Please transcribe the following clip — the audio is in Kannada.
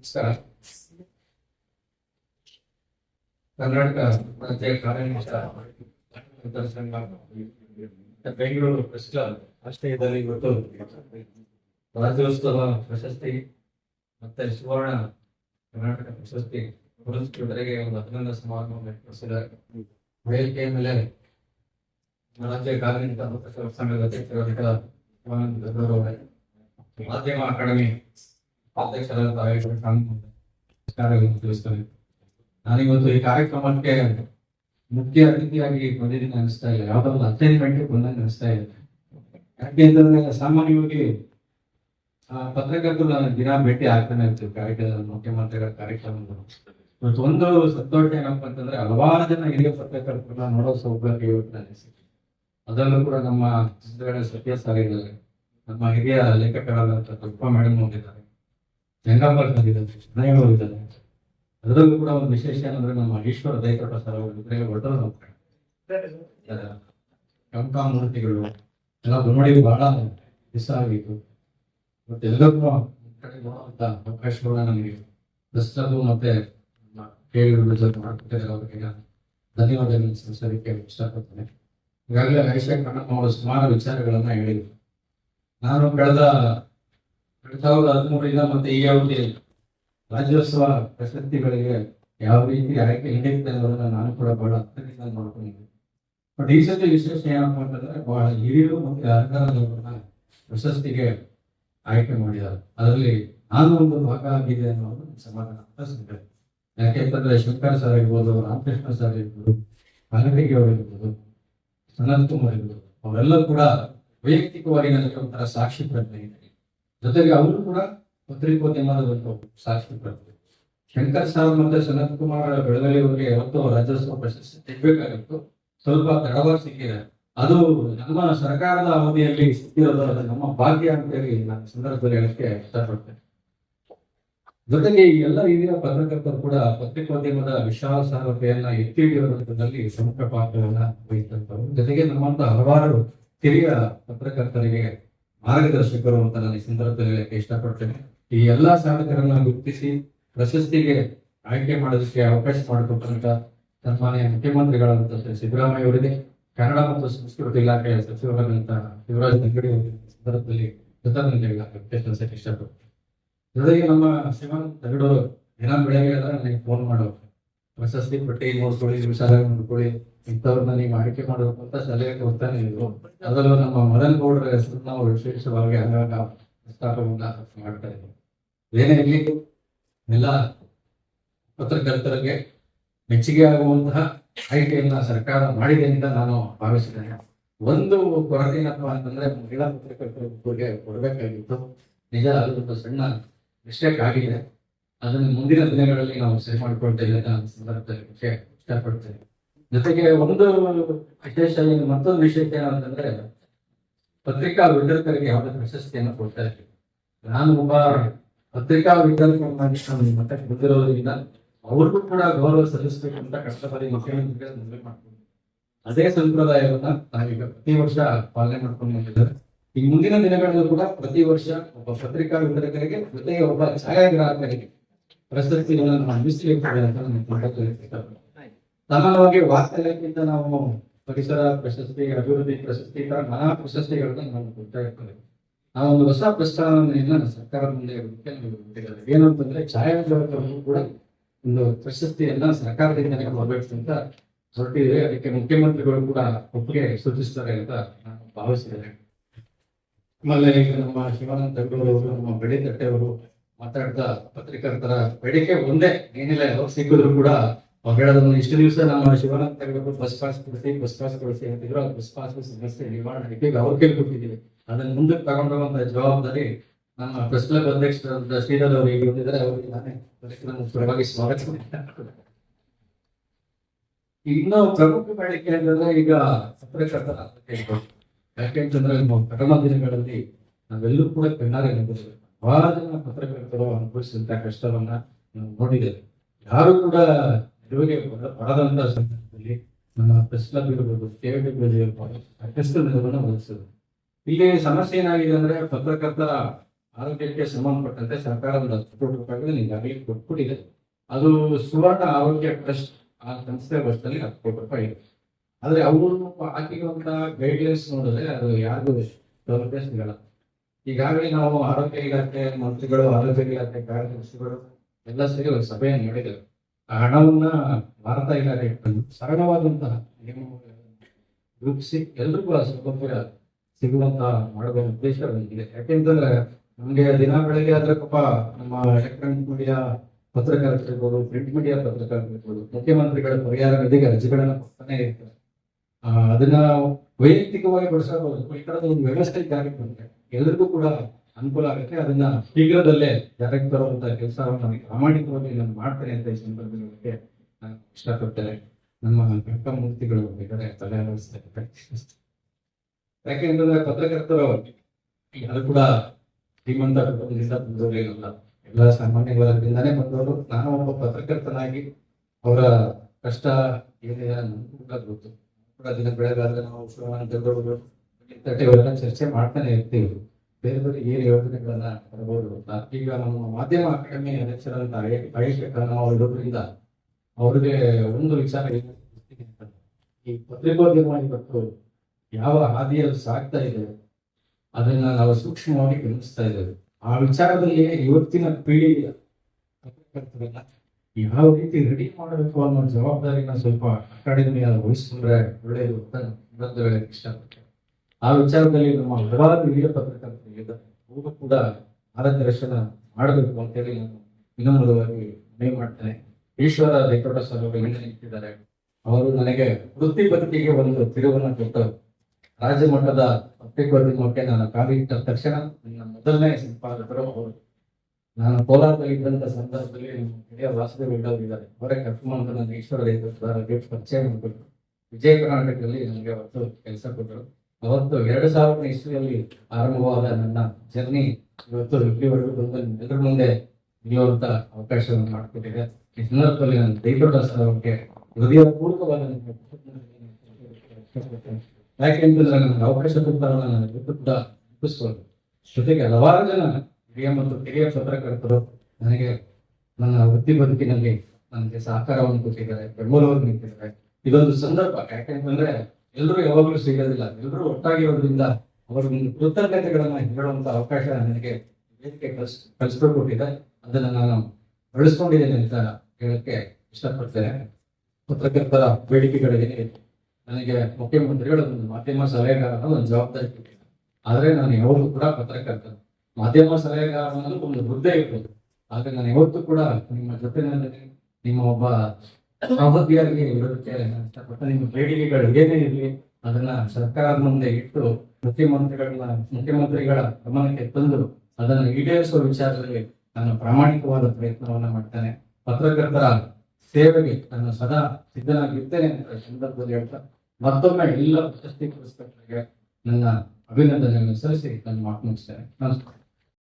ನಮಸ್ಕಾರ ಕರ್ನಾಟಕ ರಾಜ್ಯ ಪತ್ರಕರ್ತರ ಸಂಘ ಬೆಂಗಳೂರು ಪ್ರೆಸ್ ಕ್ಲಬ್ ಆಶ್ರಯದಲ್ಲಿ ಇವತ್ತು ರಾಜ್ಯೋತ್ಸವ ಪ್ರಶಸ್ತಿ ಮತ್ತೆ ಸುವರ್ಣ ಕರ್ನಾಟಕ ಪ್ರಶಸ್ತಿ ಪುರಸ್ಕೃತರಿಗೆ ಒಂದು ಅಭಿನಂದ ಸಮಾರಂಭ ಏರ್ಪಡಿಸಿದ್ದಾರೆ. ವೇದಿಕೆಯ ಮೇಲೆ ರಾಜ್ಯ ಪತ್ರಕರ್ತರ ಸಂಘದ ಅಧ್ಯಕ್ಷರಾದ ಮಾಧ್ಯಮ ಅಕಾಡೆಮಿ ಅಧ್ಯಕ್ಷರಾದ ನಾನಿವತ್ತು ಈ ಕಾರ್ಯಕ್ರಮಕ್ಕೆ ಮುಖ್ಯ ಅತಿಥಿಯಾಗಿ ಬಂದಿದ್ದೀನಿ ಅನಿಸ್ತಾ ಇಲ್ಲ. ಯಾವ್ದೋ ಒಂದು ಹದಿನೈದು ಗಂಟೆ ಬಂದಂಗೆ ಅನಿಸ್ತಾ ಇದೆ ಯಾಕೆ ಅಂತಂದ್ರೆ ಸಾಮಾನ್ಯವಾಗಿ ಪತ್ರಕರ್ತರು ನಾನು ದಿನ ಭೇಟಿ ಆಗ್ತಾನೆ ಇರ್ತೀವಿ. ಕಾರ್ಯಕ್ರಮ ಮುಖ್ಯಮಂತ್ರಿಗಳ ಕಾರ್ಯಕ್ರಮಗಳು ಇವತ್ತು ಒಂದು ಸಂತೋಷ ಏನಪ್ಪ ಅಂತಂದ್ರೆ ಹಲವಾರು ಜನ ಹಿರಿಯ ಪತ್ರಕರ್ತರನ್ನ ನೋಡೋ ಸೌಭಾಗ್ಯ ಇವತ್ತು ನನಗೆ. ಅದರಲ್ಲೂ ಕೂಡ ನಮ್ಮ ಹಿಂದುಗಡೆ ಸತ್ಯ ಸರ್ ನಮ್ಮ ಹಿರಿಯ ಲೇಖಕರಾದಂತ ತುಪ್ಪ ಮೇಡಮ್ ಹೋಗಿದ್ದಾರೆ ಬಂದಿದ್ದಾರೆ ಇದ್ದಾನೆ ಹೋಗಿದ್ದಾರೆ ಅದರಲ್ಲೂ ಕೂಡ ಒಂದು ವಿಶೇಷ ಏನಂದ್ರೆ ನಮ್ಮ ಈಶ್ವರ ದೈತಟ ಸರ್ ಅವರು ಇದ್ರೆ ಹೊರಟರು ಕಂಕಾ ಮೂರ್ತಿಗಳು ಎಲ್ಲ ನೋಡಿ ಬಹಳ ದಿವಸ ಆಗಿತ್ತು. ಮತ್ತೆ ಎಲ್ಲರಿಗೂ ಕಡೆ ನೋಡುವಂತ ಅವಕಾಶಗಳನ್ನ ನನಗೆ ಪ್ರಸ್ತುತವು ಮತ್ತೆ ಕೇಳಿಗಳ ಜೊತೆ ಮಾಡ್ಕೊಟ್ಟಿದ್ದಾರೆ ಅವರಿಗೆ ನಾನು ಧನ್ಯವಾದಗಳನ್ನು ಸಲ್ಲಿಸಲಿಕ್ಕೆ ಇಷ್ಟಪಡ್ತೇನೆ. ಈಗಾಗಲೇ ಐಶಾಕ್ ಕಣ್ಣಮ್ಮ ಅವರು ಸುಮಾರು ವಿಚಾರಗಳನ್ನ ಹೇಳಿದ್ರು. ನಾನು ಕಳೆದ ಎರಡ್ ಸಾವಿರದ ಹದಿಮೂರರಿಂದ ಮತ್ತೆ ಯಾವುದೇ ರಾಜ್ಯೋತ್ಸವ ಪ್ರಶಸ್ತಿಗಳಿಗೆ ಯಾವ ರೀತಿ ಆಯ್ಕೆ ಹಿಂದಿರುತ್ತೆ ಅನ್ನೋದನ್ನ ನಾನು ಕೂಡ ಬಹಳ ಹತ್ತಿರದಿಂದ ನೋಡ್ಕೊಂಡಿದ್ದೆ ಬಟ್ ಈ ಸತಿ ವಿಶೇಷ ಏನಪ್ಪ ಅಂತಂದ್ರೆ ಬಹಳ ಹಿರಿಯರು ಮತ್ತು ಅರ್ಹರನ್ನ ಪ್ರಶಸ್ತಿಗೆ ಆಯ್ಕೆ ಮಾಡಿದ್ದಾರೆ. ಅದರಲ್ಲಿ ನಾನು ಒಂದು ಭಾಗ ಆಗಿದೆ ಅನ್ನೋದು ಸಮಾಧಾನ ಅಂತ ಸಿಗ್ತದೆ ಯಾಕೆಂತಂದ್ರೆ ಶಂಕರ್ ಸರ್ ಇರ್ಬೋದು ರಾಮಕೃಷ್ಣ ಸರ್ ಇರ್ಬೋದು ಕನಗರಿಗೆ ಅವರಿರ್ಬೋದು ಅನಂತ್ ಕುಮಾರ್ ಇರ್ಬೋದು ಅವರೆಲ್ಲರೂ ಕೂಡ ವೈಯಕ್ತಿಕವಾಗಿ ನನಗೆ ಒಂಥರ ಸಾಕ್ಷಿ ಪ್ರಜ್ಞೆ ಇದೆ. ಜೊತೆಗೆ ಅವರು ಕೂಡ ಪತ್ರಿಕೋದ್ಯಮದ ಒಂದು ಸಾಕ್ಷಿ ಶಂಕರ ಶಂಕರ್ ಸಾರ್ ಮತ್ತೆ ಸನತ್ ಕುಮಾರ್ ಬೆಳಗಲಿ ಅವರಿಗೆ ಯಾವತ್ತೋ ರಾಜ್ಯೋತ್ಸವ ಪ್ರಶಸ್ತಿ ತೆಗ್ಬೇಕಾಗಿತ್ತು. ಸ್ವಲ್ಪ ತಡವಾಗಿ ಸಿಕ್ಕಿದೆ. ಅದು ನಮ್ಮ ಸರ್ಕಾರದ ಅವಧಿಯಲ್ಲಿ ಸಿಕ್ಕಿರೋದು ಅದು ನಮ್ಮ ಭಾಗ್ಯ ಅಂತ ಹೇಳಿ ನಾನು ಸಂದರ್ಭದಲ್ಲಿ ಹೇಳಕ್ಕೆ ಇಷ್ಟಪಡ್ತೇನೆ. ಜೊತೆಗೆ ಈ ಎಲ್ಲ ಹಿರಿಯ ಪತ್ರಕರ್ತರು ಕೂಡ ಪತ್ರಿಕೋದ್ಯಮದ ವಿಶಾಲ ವಿಶ್ವಾಸಾರ್ಹತೆಯನ್ನ ಎತ್ತಿ ಹಿಡಿಯುವುದರಲ್ಲಿ ಪ್ರಮುಖ ಪಾತ್ರವನ್ನ ವಹಿಸಿದಂತವರು ಜೊತೆಗೆ ನಮ್ಮಂತ ಹಲವಾರು ಹಿರಿಯ ಪತ್ರಕರ್ತರಿಗೆ ಮಾರ್ಗದರ್ಶಕರು ಅಂತ ನಾನು ಈ ಸಂದರ್ಭದಲ್ಲಿ ಹೇಳಕ್ಕೆ ಇಷ್ಟಪಡ್ತೇನೆ. ಈ ಎಲ್ಲಾ ಸಾಧಕರನ್ನ ಗುರುತಿಸಿ ಪ್ರಶಸ್ತಿಗೆ ಆಯ್ಕೆ ಮಾಡೋದಕ್ಕೆ ಅವಕಾಶ ಮಾಡಿಕೊಟ್ಟಂತ ಸನ್ಮಾನ್ಯ ಮುಖ್ಯಮಂತ್ರಿಗಳಾದಂತ ಶ್ರೀ ಸಿದ್ದರಾಮಯ್ಯ ಅವರಿಗೆ, ಕನ್ನಡ ಮತ್ತು ಸಂಸ್ಕೃತಿ ಇಲಾಖೆಯ ಸಚಿವರಾದಂತಹ ಶಿವರಾಜ್ ತಂಗಡಿ ಅವರಿಗೆ ಈ ಸಂದರ್ಭದಲ್ಲಿ ಕೃತಜ್ಞತೆಗಳನ್ನ ವ್ಯಕ್ತಪಡಿಸಕ್ಕೆ ಇಷ್ಟಪಡ್ತೇನೆ. ಜೊತೆಗೆ ನಮ್ಮ ಶ್ರೀಮಂತ ತಗಡೂರು ದಿನ ಬೆಳಗ್ಗೆ ಎಲ್ಲ ನನಗೆ ಫೋನ್ ಮಾಡೋರು ಪ್ರಶಸ್ತಿ ಪಟ್ಟಿ ನೋಡ್ಕೊಳ್ಳಿ ವಿಚಾರ ನೋಡ್ಕೊಳ್ಳಿ ಇಂಥವ್ರನ್ನ ನೀವು ಆಯ್ಕೆ ಮಾಡಬೇಕು ಅಂತ ಸಲಹೆ ಕೊಡ್ತಾನೆ ಇದ್ರು. ಅದರಲ್ಲೂ ನಮ್ಮ ಮದನ್ ಗೌಡರ ಹೆಸರು ನಾವು ವಿಶೇಷವಾಗಿ ಆಗಾಗ ಪ್ರಸ್ತಾಪವನ್ನ ಮಾಡ್ತಾ ಇದ್ದೀವಿ ಏನೇ ಇರಲಿ, ಎಲ್ಲ ಪತ್ರಕರ್ತರಿಗೆ ಮೆಚ್ಚುಗೆ ಆಗುವಂತಹ ಆಯ್ಕೆಯನ್ನ ಸರ್ಕಾರ ಮಾಡಿದೆ ಅಂತ ನಾನು ಭಾವಿಸಿದ್ದೇನೆ ಒಂದು ಕೊರತೆ ಏನಪ್ಪ ಅಂತಂದ್ರೆ, ಮಹಿಳಾ ಪತ್ರಕರ್ತರಿಗೆ ಕೊಡಬೇಕಾಗಿತ್ತು. ನಿಜ ಅದೊಂದು ಸಣ್ಣ ಮಿಸ್ಟೇಕ್ ಆಗಿದೆ. ಅದನ್ನು ಮುಂದಿನ ದಿನಗಳಲ್ಲಿ ನಾವು ಸರಿ ಮಾಡಿಕೊಳ್ತೇವೆ ನಾನು ಸಂದರ್ಭದಲ್ಲಿ ವಿಷಯ ಜೊತೆಗೆ ಒಂದು ವಿಶೇಷ ಏನು, ಮತ್ತೊಂದು ವಿಶೇಷ ಏನಂತಂದ್ರೆ, ಪತ್ರಿಕಾ ವಿತರಕರಿಗೆ ಯಾವುದೇ ಪ್ರಶಸ್ತಿಯನ್ನು ಕೊಡ್ತಾ ಇರ್ತೀವಿ ನಾನು ಒಬ್ಬ ಪತ್ರಿಕಾ ವಿತರಕನಾಗಿ ನಾನು ಮಟ್ಟಕ್ಕೆ ಬಂದಿರೋದ್ರಿಂದ ಅವ್ರಿಗೂ ಕೂಡ ಗೌರವ ಸಲ್ಲಿಸಬೇಕು ಅಂತ ಕಷ್ಟಪಡಿ ಮುಖ್ಯಮಂತ್ರಿಗಳ ಮನವಿ ಮಾಡ್ಕೊಂಡು ಅದೇ ಸಂಪ್ರದಾಯವನ್ನ ನಾವೀಗ ಪ್ರತಿ ವರ್ಷ ಪಾಲನೆ ಮಾಡ್ಕೊಂಡು ಬಂದಿದ್ದಾರೆ ಈ ಮುಂದಿನ ದಿನಗಳಲ್ಲೂ ಕೂಡ ಪ್ರತಿ ವರ್ಷ ಒಬ್ಬ ಪತ್ರಿಕಾ ವಿತರಕರಿಗೆ ಜೊತೆಗೆ ಒಬ್ಬ ಛಾಯಾಗ್ರಾಹಕರಿಗೆ ಪ್ರಶಸ್ತಿಗಳನ್ನು. ಸಾಮಾನ್ಯವಾಗಿ ವಾರ್ತೆಗಳಿಗಿಂತ ನಾವು ಪರಿಸರ ಪ್ರಶಸ್ತಿ ಅಭಿವೃದ್ಧಿ ಪ್ರಶಸ್ತಿ ನಾನಾ ಪ್ರಶಸ್ತಿಗಳನ್ನ ನಾವು ಕೊಡ್ತಾ ಇರ್ತೇವೆ. ನಾವು ಒಂದು ಹೊಸ ಪ್ರಸ್ತಾವನೆಯನ್ನ ಸರ್ಕಾರ ಮುಂದೆ ಏನು ಅಂತಂದ್ರೆ ಛಾಯಾಗ್ರಾಹಕರು ಕೂಡ ಒಂದು ಪ್ರಶಸ್ತಿಯನ್ನ ಸರ್ಕಾರದಿಂದ ಕೊಡಬೇಕು ಅಂತ ಹೊರಟಿದೆ. ಅದಕ್ಕೆ ಮುಖ್ಯಮಂತ್ರಿಗಳು ಕೂಡ ಒಪ್ಪಿಗೆ ಸೂಚಿಸ್ತಾರೆ ಅಂತ ನಾನು ಭಾವಿಸಿದ್ದೇನೆ ಆಮೇಲೆ ಈಗ ನಮ್ಮ ಶಿವಾನಂದ ತಗಡೂರು ಅವರು ನಮ್ಮ ಬೆಳೆ ತಟ್ಟೆಯವರು ಮಾತಾಡ್ತಾ ಪತ್ರಕರ್ತರ ಬೇಡಿಕೆ ಒಂದೇ ಏನಿಲ್ಲ ಯಾವಾಗ ಸಿಕ್ಕಿದ್ರು ಕೂಡ ಅವ್ರು ಹೇಳೋದನ್ನು ಇಷ್ಟು ದಿವಸ ನಮ್ಮ ಶಿವಾನಂದ ತೆಗೆದು ಬಸ್ ಪಾಸ್ ಕೊಡಿಸಿ ಬಸ್ ಪಾಸ್ ಕೊಡಿಸಿ ಅಂತಿದ್ರು. ಅದು ಬಸ್ ಪಾಸ್ ಸಮಸ್ಯೆ ನಿವಾರಣೆ ಈಗ ಅವ್ರ ಕೈಲಿ ಕೊಟ್ಟಿದ್ದೀವಿ. ಅದನ್ನ ಮುಂದಕ್ಕೆ ತಗೊಂಡೋಗುವಂತ ಜವಾಬ್ದಾರಿ ನಮ್ಮ ಪ್ರೆಸ್ ಕ್ಲಬ್ ಅಧ್ಯಕ್ಷರಾದ ಶ್ರೀಧರ್ ಅವರು ಈಗ ಬಂದಿದ್ದಾರೆ, ಅವರಿಗೆ ನಾನೇ ಪರವಾಗಿ ಸ್ವಾಗತ ಇನ್ನು ಪ್ರಮುಖ ಬೇಡಿಕೆ ಅಂದ್ರೆ ಈಗ ಪತ್ರಕರ್ತರ. ಯಾಕೆಂತಂದ್ರೆ ನಮ್ಮ ಪ್ರಥಮ ದಿನಗಳಲ್ಲಿ ನಾವೆಲ್ಲರೂ ಕೂಡ ಕಣ್ಣಾರೆ ಅನುಭವಿಸಿದ್ದೇವೆ ಬಹಳ ಜನ ಪತ್ರಕರ್ತರು ಅನುಭವಿಸಿದಂತ ಕಷ್ಟವನ್ನ ನಾವು ನೋಡಿದ್ದೇವೆ. ಯಾರು ಕೂಡ ನೆರವಿಗೆ ಬರದಂತ ಸಂದರ್ಭದಲ್ಲಿ ನಮ್ಮ ಪ್ರೆಸ್ ಕ್ಲಬ್ ಇರ್ಬೋದು ಸಾಕಷ್ಟು ನೆರವನ್ನ ಇಲ್ಲಿ ಸಮಸ್ಯೆ ಏನಾಗಿದೆ ಅಂದ್ರೆ ಪತ್ರಕರ್ತರ ಆರೋಗ್ಯಕ್ಕೆ ಸಂಬಂಧಪಟ್ಟಂತೆ ಸರ್ಕಾರ ಒಂದು ಹತ್ತು ಕೋಟಿ ರೂಪಾಯಿಗಳು ಈಗಾಗಲೇ ಕೊಟ್ಬಿಟ್ಟಿದೆ ಅದು ಸುವರ್ಣ ಆರೋಗ್ಯ ಟ್ರಸ್ಟ್ ಆ ಸಂಸ್ಥೆ ವರ್ಷದಲ್ಲಿ ಹತ್ತು ಕೋಟಿ ರೂಪಾಯಿ ಇದೆ. ಆದ್ರೆ ಅವರು ಹಾಕಿರುವಂತಹ ಗೈಡ್ಲೈನ್ಸ್ ನೋಡಿದ್ರೆ ಅದು ಯಾರಿಗೂ ಸೌಲಭ್ಯ ಸಿಗಲ್ಲ ಈಗಾಗಲೇ ನಾವು ಆರೋಗ್ಯ ಇಲಾಖೆ ಮಂತ್ರಿಗಳು ಆರೋಗ್ಯ ಇಲಾಖೆ, ಕಾರ್ಯದರ್ಶಿಗಳು ಎಲ್ಲ ಸೇರಿ ಸಭೆಯನ್ನು ನಡೆದಿದೆ ಆ ಹಣವನ್ನ ಭಾರತ ಇಲಾಖೆ ಇಟ್ಕೊಂಡು ಸರಳವಾದಂತಹ ರೂಪಿಸಿ ಎಲ್ರಿಗೂ ಆ ಸೌಲಭ್ಯ ಸಿಗುವಂತಹ ಮಾಡುವ ಉದ್ದೇಶ ಇದೆ ಯಾಕೆಂತಂದ್ರೆ ನಮ್ಗೆ ದಿನ ಬೆಳಗ್ಗೆ ಆದ್ರೆ ಪಾಪ ನಮ್ಮ ಎಲೆಕ್ಟ್ರಾನಿಕ್ ಮೀಡಿಯಾ ಪತ್ರಕರ್ತರಿರ್ಬೋದು ಪ್ರಿಂಟ್ ಮೀಡಿಯಾ ಪತ್ರಕರ್ತರಿರ್ಬೋದು, ಮುಖ್ಯಮಂತ್ರಿಗಳ ಪರಿಹಾರ ನಿಧಿಗೆ ಅರ್ಜಿಗಳನ್ನ ಕೊಡ್ತಾನೆ ಇರ್ತಾರೆ. ಅದನ್ನ ವೈಯಕ್ತಿಕವಾಗಿ ಬಳಸಬಹುದು ಈ ತರದ ಒಂದು ವ್ಯವಸ್ಥೆ ಜಾರಿಗೆ ಬಂದ್ರೆ ಎಲ್ರಿಗೂ ಕೂಡ ಅನುಕೂಲ ಆಗುತ್ತೆ. ಅದನ್ನ ಶೀಘ್ರದಲ್ಲೇ ಜಾರಿಗೆ ತರುವಂತ ಕೆಲಸವನ್ನು ನಾನು ಪ್ರಾಮಾಣಿಕವಾಗಿ ನಾನು ಮಾಡ್ತೇನೆ ಅಂತ ಈ ಸಂದರ್ಭದಲ್ಲಿ ನಾನು ಇಷ್ಟಪಡ್ತೇನೆ. ನಮ್ಮ ಕಕ್ಕಮೂರ್ತಿಗಳು ಬೇಕಾದ್ರೆ ತಲೆ ಯಾಕೆಂದ್ರೆ ಯಾಕೆಂತಂದ್ರೆ ಪತ್ರಕರ್ತರು ಯಾರು ಕೂಡ ಶ್ರೀಮಂತ ಕುಟುಂಬದಿಂದ ಬಂದವರೇನಲ್ಲ ಎಲ್ಲ ಸಾಮಾನ್ಯ ವರ್ಗದಿಂದಾನೇ ಬಂದವರು. ನಾನು ಒಬ್ಬ ಪತ್ರಕರ್ತನಾಗಿ ಅವರ ಕಷ್ಟ ಏನಿದೆ ನನಗೂ ಕೂಡ ಗೊತ್ತು. ಕೂಡ ದಿನ ಬೆಳಗಾದ್ರೆ ನಾವು ಶ್ರಮ ಅಂತ ಇವೆಲ್ಲ ಚರ್ಚೆ ಮಾಡ್ತಾನೆ ಇರ್ತೀವಿ. ಬೇರೆ ಬೇರೆ ಏನು ಯೋಜನೆಗಳನ್ನ ತರಬಹುದು. ಈಗ ನಮ್ಮ ಮಾಧ್ಯಮ ಅಕಾಡೆಮಿ ಅಧ್ಯಕ್ಷರ ಇರೋದ್ರಿಂದ ಅವ್ರಿಗೆ ಒಂದು ವಿಚಾರ ಈ ಪತ್ರಿಕೋದ್ಯಮ ಇವತ್ತು ಯಾವ ಹಾದಿಯಲ್ಲಿ ಸಾಗ್ತಾ ಇದೆ, ಅದನ್ನ ನಾವು ಸೂಕ್ಷ್ಮವಾಗಿ ಗಮನಿಸ್ತಾ ಇದ್ದೇವೆ. ಆ ವಿಚಾರದಲ್ಲಿ ಇವತ್ತಿನ ಪೀಳಿಗೆ ಪತ್ರಕರ್ತರೆಲ್ಲ ಯಾವ ರೀತಿ ರೆಡಿ ಮಾಡಬೇಕು ಅನ್ನೋ ಜವಾಬ್ದಾರಿನ ಸ್ವಲ್ಪ ಅಕಾಡೆಮಿ ವಹಿಸ್ಕೊಂಡ್ರೆ ಒಳ್ಳೆಯದು ಅಂತ ಇಷ್ಟಪಡ್ತೇನೆ. ಆ ವಿಚಾರದಲ್ಲಿ ನಮ್ಮ ಹಲವಾರು ಹಿರಿಯ ಪತ್ರಕರ್ತರು ಇದ್ದಾರೆ ಅವರು ಕೂಡ ಮಾರ್ಗದರ್ಶನ ಮಾಡಬೇಕು ಅಂತೇಳಿ ನಾನು ವಿನಮ್ರವಾಗಿ ಮನವಿ ಮಾಡ್ತೇನೆ. ಈಶ್ವರ ರೇಕೋಟ ಸರ್ ಅವರು ಹಿಂದೆ ನಿಂತಿದ್ದಾರೆ ಅವರು ನನಗೆ ವೃತ್ತಿ ಬದುಕಿಗೆ ಒಂದು ತಿರುವನ್ನು ಕೊಟ್ಟು ರಾಜ್ಯ ಮಟ್ಟದ ಪತ್ರಿಕೋದ್ಯಮಕ್ಕೆ ನಾನು ಕಾಲಿಟ್ಟ ತಕ್ಷಣ ನನ್ನ ಮೊದಲನೇ ಸಂಪಾದಕರು ಅವರು. ನಾನು ಕೋಲಾರದಲ್ಲಿ ಇದ್ದಂತ ಸಂದರ್ಭದಲ್ಲಿ ನಮ್ಮ ಹಿರಿಯ ವಾಸುದೇವ್ ಇದ್ದವರು ಇದ್ದಾರೆ. ಅವರೇ ಕರ್ಕೊಂಡು ನನ್ನ ಈಶ್ವರ ಪರಿಚಯ ಮಾಡಿಕೊಟ್ಟರು. ವಿಜಯ ಕರ್ನಾಟಕದಲ್ಲಿ ನನಗೆ ಅವತ್ತು ಕೆಲಸ ಕೊಟ್ಟರು. ಅವತ್ತು ಎರಡು ಸಾವಿರದ ಇಸ್ವಿಯಲ್ಲಿ ಆರಂಭವಾದ ನನ್ನ ಜರ್ನಿ ಇವತ್ತು ಇಲ್ಲಿವರೆಗೂ ಬಂದ ಎಲ್ಲರ ಮುಂದೆ ನಿಲ್ಲುವಂತ ಅವಕಾಶವನ್ನು ಮಾಡಿಕೊಟ್ಟಿದೆ. ಈ ಸಂದರ್ಭದಲ್ಲಿ ನನ್ನ ದೈವಡ ಸರ್ ಅವರಿಗೆ ಹೃದಯಪೂರ್ವಕವಾದ ನನ್ನ ಯಾಕೆಂತಂದ್ರೆ ನನಗೆ ಅವಕಾಶ ಕೊಡ್ತಾರಲ್ಲ ನಾನು ಇವತ್ತು ಕೂಡ ನೆನಪಿಸ್ಬೋದು ಜೊತೆಗೆ ಹಲವಾರು ಜನ ಹಿರಿಯ ಮತ್ತು ಕಿರಿಯ ಪತ್ರಕರ್ತರು ನನಗೆ ನನ್ನ ವೃತ್ತಿ ಬದುಕಿನಲ್ಲಿ ನನಗೆ ಸಹಕಾರವನ್ನು ಕೊಟ್ಟಿದ್ದಾರೆ, ಬೆಂಬಲವನ್ನು ನಿಂತಿದ್ದಾರೆ ಇದೊಂದು ಸಂದರ್ಭ. ಯಾಕೆಂತಂದ್ರೆ ಎಲ್ಲರೂ ಯಾವಾಗಲೂ ಸಿಗೋದಿಲ್ಲ ಎಲ್ಲರೂ ಒಟ್ಟಾಗಿರೋದ್ರಿಂದ ಅವರ ಒಂದು ಕೃತಜ್ಞತೆಗಳನ್ನ ಹೇಳುವಂತ ಅವಕಾಶ ನನಗೆ ವೇದಿಕೆ ಕಲ್ಸ್ ಕಲಿಸ್ಕೊಟ್ಟಿದೆ ಅದನ್ನ ನಾನು ಬಳಸ್ಕೊಂಡಿದ್ದೇನೆ ಅಂತ ಹೇಳಕ್ಕೆ ಇಷ್ಟಪಡ್ತೇನೆ. ಪತ್ರಕರ್ತರ ಬೇಡಿಕೆಗಳಿಗೆ ನನಗೆ ಮುಖ್ಯಮಂತ್ರಿಗಳು, ಒಂದು ಮಾಧ್ಯಮ ಸಲಹೆಗಾರನ ಒಂದು ಜವಾಬ್ದಾರಿ ಕೊಟ್ಟಿದ್ದಾರೆ. ಆದ್ರೆ ನಾನು ಯಾವಾಗಲೂ ಕೂಡ ಪತ್ರಕರ್ತ ಮಾಧ್ಯಮ ಸಲಹೆಗಾರ ಅನ್ನೋದು ಒಂದು ಹುದ್ದೆ ಇರ್ಬೋದು. ಆದ್ರೆ ನಾನು ಯಾವತ್ತೂ ಕೂಡ ನಿಮ್ಮ ಜೊತೆ ನಿಮ್ಮ ಒಬ್ಬ ಸಹೋದ್ಯೋಗಿ ನಿಮ್ಮ ಬೇಡಿಕೆಗಳು ಏನೇ ಇರಲಿ, ಅದನ್ನ ಸರ್ಕಾರದ ಮುಂದೆ ಇಟ್ಟು ಮುಖ್ಯಮಂತ್ರಿಗಳನ್ನ, ಮುಖ್ಯಮಂತ್ರಿಗಳ ಗಮನಕ್ಕೆ ತಂದು ಅದನ್ನು ಈಡೇರಿಸುವ ವಿಚಾರದಲ್ಲಿ ನಾನು ಪ್ರಾಮಾಣಿಕವಾದ ಪ್ರಯತ್ನವನ್ನ ಮಾಡ್ತೇನೆ. ಪತ್ರಕರ್ತರ ಸೇವೆಗೆ ನಾನು ಸದಾ ಸಿದ್ಧನಾಗಿರ್ತೇನೆ ಅಂತ ಸಂದರ್ಭದಲ್ಲಿ ಹೇಳ್ತಾ, ಮತ್ತೊಮ್ಮೆ ಎಲ್ಲ ಪ್ರಶಸ್ತಿ ಪುರಸ್ಕರ್ತರಿಗೆ ನನ್ನ ಅಭಿನಂದನೆಯನ್ನು ಸಲ್ಲಿಸಿ ನಾನು ಮಾತು ಮುಗಿಸ್ತೇನೆ. ನಮಸ್ಕಾರ.